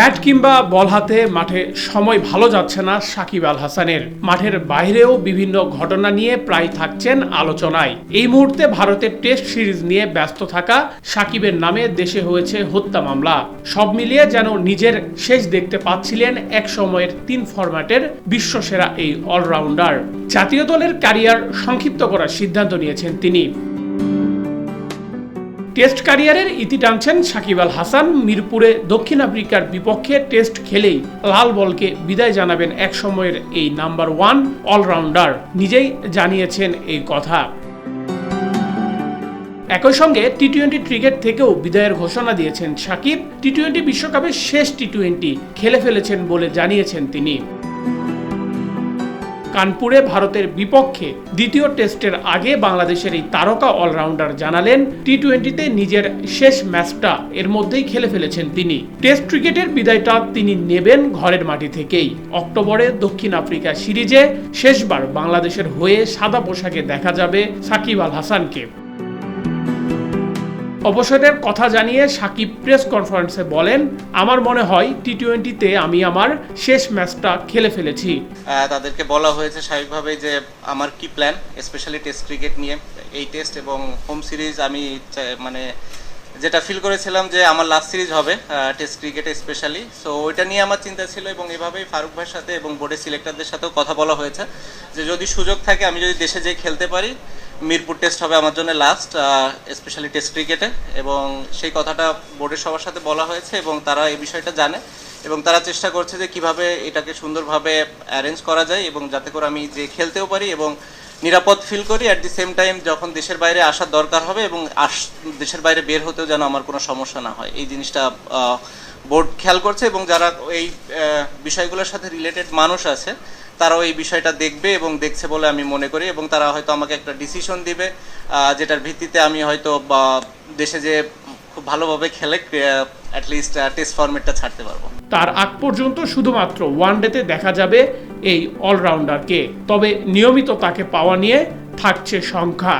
Bat কিংবা বল হাতে মাঠে সময় ভালো যাচ্ছে না সাকিব আল হাসানের। মাঠের বাইরেও বিভিন্ন ঘটনা নিয়ে প্রায় থাকছেন আলোচনায়। এই মুহূর্তে ভারতের টেস্ট সিরিজ নিয়ে ব্যস্ত থাকা সাকিবের নামে দেশে হয়েছে হত্যা মামলা। সব মিলিয়ে যেন নিজের শেষ দেখতে পাচ্ছিলেন এক সময়ের তিন ফরম্যাটের বিশ্বসেরা এই অলরাউন্ডার। জাতীয় দলের ক্যারিয়ার সংক্ষিপ্ত করার সিদ্ধান্ত নিয়েছেন তিনি। টেস্ট ক্যারিয়ারের ইতি টানছেন সাকিব আল হাসান। মিরপুরে দক্ষিণ আফ্রিকার বিপক্ষে টেস্ট খেলেই লাল বলকে বিদায় জানাবেন এক সময়ের এই নাম্বার ওয়ান অলরাউন্ডার। নিজেই জানিয়েছেন এই কথা। একই সঙ্গে টি টোয়েন্টি ক্রিকেট থেকেও বিদায়ের ঘোষণা দিয়েছেন সাকিব। টি টোয়েন্টি বিশ্বকাপের শেষ টি টোয়েন্টি খেলে ফেলেছেন বলে জানিয়েছেন তিনি। কানপুরে ভারতের বিপক্ষে দ্বিতীয় টেস্টের আগে বাংলাদেশের এই তারকা অলরাউন্ডার জানালেন টি টোয়েন্টিতে নিজের শেষ ম্যাচটা এর মধ্যেই খেলে ফেলেছেন তিনি। টেস্ট ক্রিকেটের বিদায়টা তিনি নেবেন ঘরের মাটি থেকেই। অক্টোবরে দক্ষিণ আফ্রিকা সিরিজে শেষবার বাংলাদেশের হয়ে সাদা পোশাকে দেখা যাবে সাকিব আল হাসানকে। অবসরের কথা জানিয়ে সাকিব প্রেস কনফারেন্সে বলেন, আমার মনে হয় টি টোয়েন্টিতে আমি আমার শেষ ম্যাচটা খেলে ফেলেছি। তাদেরকে বলা হয়েছে স্বাভাবিকভাবে যে আমার কি প্ল্যান স্পেশালি টেস্ট ক্রিকেট নিয়ে। এই টেস্ট এবং হোম সিরিজ আমি মানে যেটা ফিল করেছিলাম যে আমার লাস্ট সিরিজ হবে টেস্ট ক্রিকেটে স্পেশালি সো ওইটা নিয়ে আমার চিন্তা ছিল এবং এভাবেই ফারুক ভাইয়ের সাথে এবং বোর্ডের সিলেক্টরদের সাথেও কথা বলা হয়েছে যে যদি সুযোগ থাকে আমি যদি দেশে যেয়ে খেলতে পারি মিরপুর টেস্ট হবে আমার জন্য লাস্ট স্পেশালি টেস্ট ক্রিকেটে এবং সেই কথাটা বোর্ডের সবার সাথে বলা হয়েছে এবং তারা এই বিষয়টা জানে। এবং তারা চেষ্টা করছে যে কীভাবে এটাকে সুন্দরভাবে অ্যারেঞ্জ করা যায় এবং যাতে করে আমি যে খেলতেও পারি এবং নিরাপদ ফিল করি। অ্যাট দি সেম টাইম যখন দেশের বাইরে আসার দরকার হবে এবং আস, দেশের বাইরে বের হতেও যেন আমার কোনো সমস্যা না হয়। এই জিনিসটা বোর্ড খেয়াল করছে এবং যারা এই বিষয়গুলোর সাথে রিলেটেড মানুষ আছে তারাও এই বিষয়টা দেখবে এবং দেখছে বলে আমি মনে করি এবং তারা হয়তো আমাকে একটা ডিসিশন দিবে যেটার ভিত্তিতে আমি হয়তো দেশে যে খুব ভালোভাবে খেলে অ্যাটলিস্ট টেস্ট ফরম্যাটটা ছাড়তে পারব। তার আগ পর্যন্ত শুধুমাত্র ওয়ানডেতে দেখা যাবে এই অলরাউন্ডারকে তবে নিয়মিত তাকে পাওয়া নিয়ে থাকছে সংখ্যা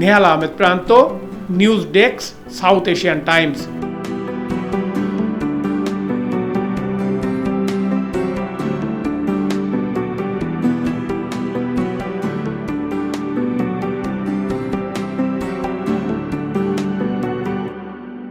Nehal Ahmed Pranto news desk South Asian Times